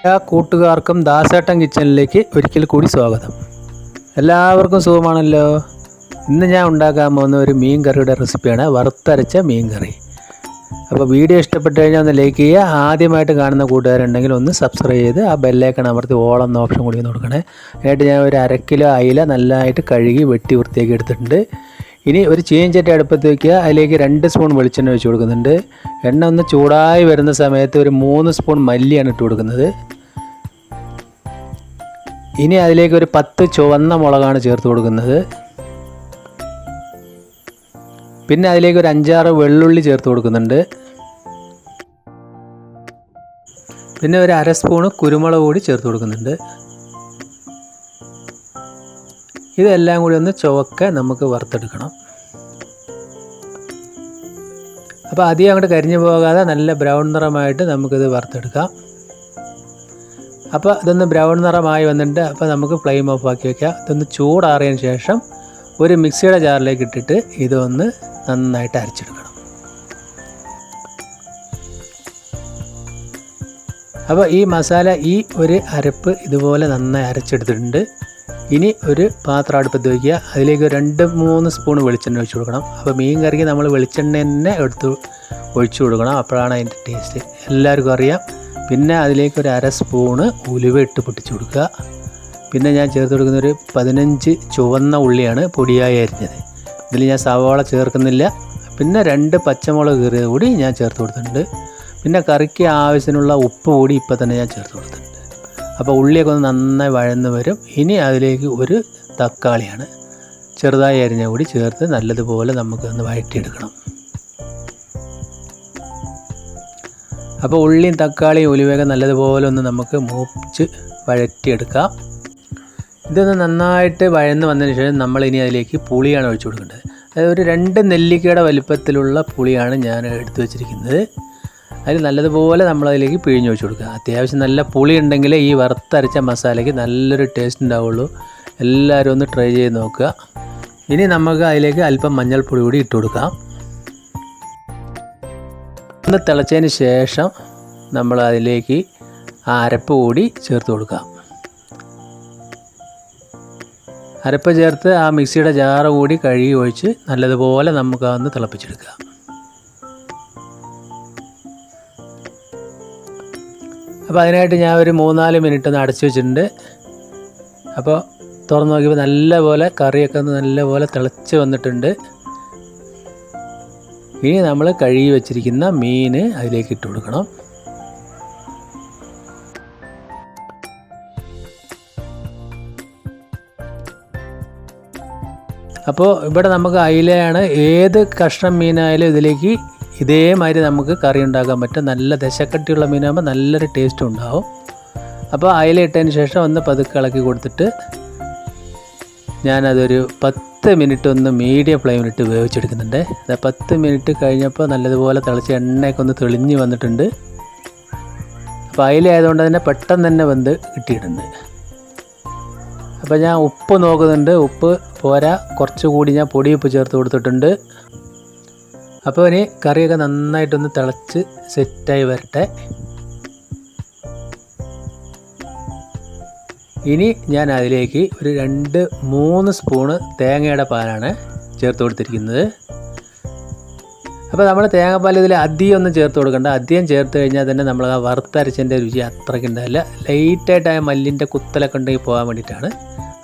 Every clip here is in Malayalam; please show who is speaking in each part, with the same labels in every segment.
Speaker 1: എല്ലാ കൂട്ടുകാർക്കും ദാസേട്ടൻ കിച്ചണിലേക്ക് ഒരിക്കൽ കൂടി സ്വാഗതം. എല്ലാവർക്കും സുഖമാണല്ലോ? ഇന്ന് ഞാൻ ഉണ്ടാക്കാൻ പോകുന്ന ഒരു മീൻ കറിയുടെ റെസിപ്പിയാണ് വറുത്തരച്ച മീൻ കറി. അപ്പോൾ വീഡിയോ ഇഷ്ടപ്പെട്ട് കഴിഞ്ഞാൽ ഒന്ന് ലൈക്ക് ചെയ്യുക. ആദ്യമായിട്ട് കാണുന്ന കൂട്ടുകാരുണ്ടെങ്കിൽ ഒന്ന് സബ്സ്ക്രൈബ് ചെയ്ത് ആ ബെല്ലേക്കൺ അമർത്തി ഓളം എന്ന ഓപ്ഷൻ കൂടി ഒന്ന് കൊടുക്കണേ. എന്നിട്ട് ഞാൻ ഒരു അര കിലോ അയില നല്ലതായിട്ട് കഴുകി വെട്ടി വൃത്തിയാക്കി എടുത്തിട്ടുണ്ട്. ഇനി ഒരു ചീഞ്ചട്ടി അടുപ്പത്ത് വയ്ക്കുക അതിലേക്ക് രണ്ട് സ്പൂൺ വെളിച്ചെണ്ണ ഒഴിച്ച് കൊടുക്കുന്നുണ്ട്. എണ്ണ ഒന്ന് ചൂടായി വരുന്ന സമയത്ത് ഒരു മൂന്ന് സ്പൂൺ മല്ലിയാണ് ഇട്ട് കൊടുക്കുന്നത്. ഇനി അതിലേക്ക് ഒരു പത്ത് ചുവന്ന മുളകാണ് ചേർത്ത് കൊടുക്കുന്നത്. പിന്നെ അതിലേക്ക് ഒരു അഞ്ചാറ് വെള്ളുള്ളി ചേർത്ത് കൊടുക്കുന്നുണ്ട്. പിന്നെ ഒരു അര സ്പൂണ് കുരുമുളക് കൂടി ചേർത്ത് കൊടുക്കുന്നുണ്ട്. ഇതെല്ലാം കൂടി ഒന്ന് ചുവക്കെ നമുക്ക് വറുത്തെടുക്കണം. അപ്പോൾ അധികം അങ്ങോട്ട് കരിഞ്ഞു പോകാതെ നല്ല ബ്രൗൺ നിറമായിട്ട് നമുക്കിത് വറുത്തെടുക്കാം. അപ്പോൾ ഇതൊന്ന് ബ്രൗൺ നിറമായി വന്നിട്ട് അപ്പോൾ നമുക്ക് ഫ്ലെയിം ഓഫ് ആക്കി വെക്കാം. ഇതൊന്ന് ചൂടാറിയതിന് ശേഷം ഒരു മിക്സിയുടെ ജാറിലേക്ക് ഇട്ടിട്ട് ഇതൊന്ന് നന്നായിട്ട് അരച്ചെടുക്കണം. അപ്പോൾ ഈ മസാല ഈ ഒരു അരപ്പ് ഇതുപോലെ നന്നായി അരച്ചെടുത്തിട്ടുണ്ട്. ഇനി ഒരു പാത്രം അടുപ്പത്ത് വയ്ക്കുക അതിലേക്ക് രണ്ട് മൂന്ന് സ്പൂൺ വെളിച്ചെണ്ണ ഒഴിച്ചു കൊടുക്കണം. അപ്പോൾ മീൻ കറിക്ക് നമ്മൾ വെളിച്ചെണ്ണ തന്നെ എടുത്ത് ഒഴിച്ചു കൊടുക്കണം. അപ്പോഴാണ് അതിന്റെ ടേസ്റ്റ് എല്ലാവർക്കും അറിയാം. പിന്നെ അതിലേക്ക് ഒരു അര സ്പൂണ് ഉലുവ ഇട്ട് പൊട്ടിച്ചു കൊടുക്കുക. പിന്നെ ഞാൻ ചേർത്ത് കൊടുക്കുന്നൊരു പതിനഞ്ച് ചുവന്ന ഉള്ളിയാണ് പൊടിയായി അരിഞ്ഞത്. ഇതിൽ ഞാൻ സവാള ചേർക്കുന്നില്ല. പിന്നെ രണ്ട് പച്ചമുളക് കീറിയത് കൂടി ഞാൻ ചേർത്ത് കൊടുത്തിട്ടുണ്ട്. പിന്നെ കറിക്ക് ആവശ്യത്തിനുള്ള ഉപ്പ് കൂടി ഇപ്പോൾ തന്നെ ഞാൻ ചേർത്ത് കൊടുത്തിട്ടുണ്ട്. അപ്പോൾ ഉള്ളിയൊക്കെ ഒന്ന് നന്നായി വഴന്ന് വരും. ഇനി അതിലേക്ക് ഒരു തക്കാളിയാണ്. ചെറുതായി അരിഞ്ഞ കൂടി ചേർത്ത് നല്ലതുപോലെ നമുക്കൊന്ന് വഴറ്റിയെടുക്കണം. അപ്പോൾ ഉള്ളിയും തക്കാളിയും ഉലുവയൊക്കെ നല്ലതുപോലെ ഒന്ന് നമുക്ക് മൂപ്പിച്ച് വഴറ്റിയെടുക്കാം. ഇതൊന്ന് നന്നായിട്ട് വഴന്ന് വന്നതിന് ശേഷം നമ്മൾ ഇനി അതിലേക്ക് പുളിയാണ് ഒഴിച്ചു കൊടുക്കേണ്ടത്. അതായത് ഒരു രണ്ട് നെല്ലിക്കയുടെ വലിപ്പത്തിലുള്ള പുളിയാണ് ഞാൻ എടുത്തു വെച്ചിരിക്കുന്നത്. അതിൽ നല്ലതുപോലെ നമ്മൾ അതിലേക്ക് പിഴിഞ്ഞ് കൊടുക്കുക. അത്യാവശ്യം നല്ല പുളി ഉണ്ടെങ്കിലേ ഈ വറുത്തരച്ച മസാലയ്ക്ക് നല്ലൊരു ടേസ്റ്റ് ഉണ്ടാവുള്ളൂ. എല്ലാവരും ഒന്ന് ട്രൈ ചെയ്ത് നോക്കുക. ഇനി നമുക്ക് അതിലേക്ക് അല്പം മഞ്ഞൾപ്പൊടി കൂടി ഇട്ട് കൊടുക്കാം. ഒന്ന് തിളച്ചതിന് ശേഷം നമ്മൾ അതിലേക്ക് അരപ്പ് കൂടി ചേർത്ത് കൊടുക്കാം അരപ്പ് ചേർത്ത് ആ മിക്സിയുടെ ജാറ് കൂടി കഴുകി ഒഴിച്ച് നല്ലതുപോലെ നമുക്ക് അതൊന്ന് തിളപ്പിച്ചെടുക്കാം അപ്പോൾ അതിനായിട്ട് ഞാൻ ഒരു മൂന്നാൽ മിനിറ്റ് ഒന്ന് അടച്ചു വെച്ചിട്ടുണ്ട്. അപ്പോൾ തുറന്ന് നോക്കിയപ്പോൾ നല്ലപോലെ കറിയൊക്കെ ഒന്ന് നല്ലപോലെ തിളച്ച് വന്നിട്ടുണ്ട്. ഇനി നമ്മൾ കഴുകി വെച്ചിരിക്കുന്ന മീൻ അതിലേക്ക് ഇട്ട് കൊടുക്കണം. അപ്പോൾ ഇവിടെ നമുക്ക് അയിലയാണ് ഏത് കഷ്ണം മീനായാലും ഇതിലേക്ക് ഇതേമാതിരി നമുക്ക് കറി ഉണ്ടാക്കാൻ പറ്റും. നല്ല ദശക്കട്ടിയുള്ള മീനാകുമ്പോൾ നല്ലൊരു ടേസ്റ്റ് ഉണ്ടാവും. അപ്പോൾ അയില ഇട്ടതിന് ശേഷം ഒന്ന് പതുക്കെ ഇളക്കി കൊടുത്തിട്ട് ഞാനതൊരു പത്ത് മിനിറ്റ് ഒന്ന് മീഡിയം ഫ്ലെയിമിലിട്ട് വേവിച്ചെടുക്കുന്നുണ്ട്. അത് പത്ത് മിനിറ്റ് കഴിഞ്ഞപ്പോൾ നല്ലതുപോലെ തിളച്ച് എണ്ണയൊക്കെ ഒന്ന് തെളിഞ്ഞ് വന്നിട്ടുണ്ട്. അപ്പോൾ അതിലായതുകൊണ്ട് തന്നെ പെട്ടെന്ന് തന്നെ വെന്ത് കിട്ടിയിട്ടുണ്ട്. അപ്പോൾ ഞാൻ ഉപ്പ് നോക്കുന്നുണ്ട്. ഉപ്പ് പോരാ. കുറച്ചുകൂടി ഞാൻ പൊടി ഉപ്പ് ചേർത്ത് കൊടുത്തിട്ടുണ്ട്. അപ്പോൾ ഇനി കറിയൊക്കെ നന്നായിട്ടൊന്ന് തിളച്ച് സെറ്റായി വരട്ടെ. ഇനി ഞാൻ അതിലേക്ക് ഒരു രണ്ട് മൂന്ന് സ്പൂണ് തേങ്ങയുടെ പാലാണ് ചേർത്ത് കൊടുത്തിരിക്കുന്നത്. അപ്പോൾ നമ്മൾ തേങ്ങാപ്പാൽ ഇതിൽ അധികം ഒന്നും ചേർത്ത് കൊടുക്കണ്ട. അധികം ചേർത്ത് കഴിഞ്ഞാൽ തന്നെ നമ്മൾ ആ വറുത്തരച്ചതിന്റെ രുചി അത്രയ്ക്ക് ഉണ്ടാവില്ല. ലൈറ്റായിട്ട് ആ മല്ലിന്റെ കുത്തലൊക്കെ ഉണ്ടെങ്കിൽ പോകാൻ വേണ്ടിയിട്ടാണ്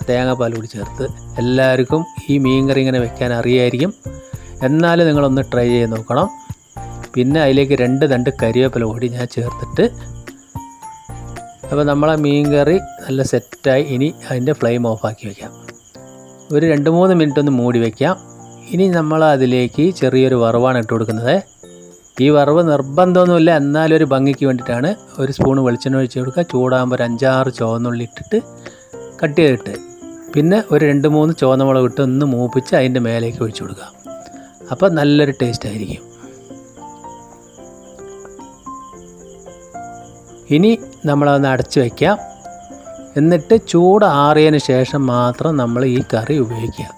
Speaker 1: തേങ്ങാപ്പാൽ കൂടി ചേർത്ത്. എല്ലാവർക്കും ഈ മീൻ കറി ഇങ്ങനെ വെക്കാൻ അറിയായിരിക്കും. എന്നാലും നിങ്ങളൊന്ന് ട്രൈ ചെയ്ത് നോക്കണം. പിന്നെ അതിലേക്ക് രണ്ട് രണ്ട് കരിവേപ്പില കൂടി ഞാൻ ചേർത്തിട്ട് അപ്പോൾ നമ്മളെ മീൻ കറി നല്ല സെറ്റായി ഇനി അതിന്റെ ഫ്ലെയിം ഓഫാക്കി വയ്ക്കാം ഒരു രണ്ട് മൂന്ന് മിനിറ്റ് ഒന്ന് മൂടി വയ്ക്കാം ഇനി നമ്മൾ അതിലേക്ക് ചെറിയൊരു വറവാണ് ഇട്ട് കൊടുക്കുന്നത്. ഈ വറവ് നിർബന്ധമൊന്നുമില്ല എന്നാലും ഒരു ഭംഗിക്ക് വേണ്ടിയിട്ടാണ് ഒരു സ്പൂൺ വെളിച്ചെണ്ണ ഒഴിച്ച് കൊടുക്കുക. ചൂടാകുമ്പോൾ ഒരു അഞ്ചാറ് ചുവന്നുള്ളി ഇട്ടിട്ട് കട്ട് ചെയ്തിട്ട് പിന്നെ ഒരു രണ്ട് മൂന്ന് ചുവന്ന മുളക് ഇട്ട് ഒന്ന് മൂപ്പിച്ച് അതിന്റെ മേലേക്ക് ഒഴിച്ചു കൊടുക്കുക. അപ്പോൾ നല്ലൊരു ടേസ്റ്റ് ആയിരിക്കും. ഇനി നമ്മളതൊന്ന് അടച്ചു വയ്ക്കാം എന്നിട്ട് ചൂട് ആറിയതിന് ശേഷം മാത്രം നമ്മൾ ഈ കറി ഉപയോഗിക്കുക.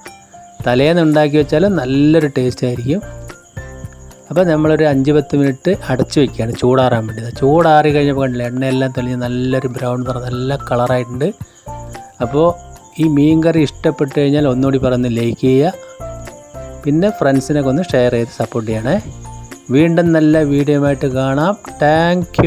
Speaker 1: തലേന്ന് ഉണ്ടാക്കി വെച്ചാൽ നല്ലൊരു ടേസ്റ്റ് ആയിരിക്കും. അപ്പോൾ നമ്മളൊരു അഞ്ച് പത്ത് മിനിറ്റ് അടച്ച് വെക്കുകയാണ് ചൂടാറാൻ വേണ്ടി. ചൂടാറി കഴിഞ്ഞപ്പോൾ കണ്ടില്ല എണ്ണയെല്ലാം തെളിഞ്ഞ് നല്ലൊരു ബ്രൗൺ നിറം നല്ല കളറായിട്ടുണ്ട്. അപ്പോൾ ഈ മീൻ കറി ഇഷ്ടപ്പെട്ട് കഴിഞ്ഞാൽ ഒന്നുകൂടി പറഞ്ഞ് ലൈക്ക് ചെയ്യുക. പിന്നെ ഫ്രണ്ട്സിനൊക്കെ ഒന്ന് ഷെയർ ചെയ്ത് സപ്പോർട്ട് ചെയ്യണേ. വീണ്ടും നല്ല വീഡിയോ ആയിട്ട് കാണാം. താങ്ക്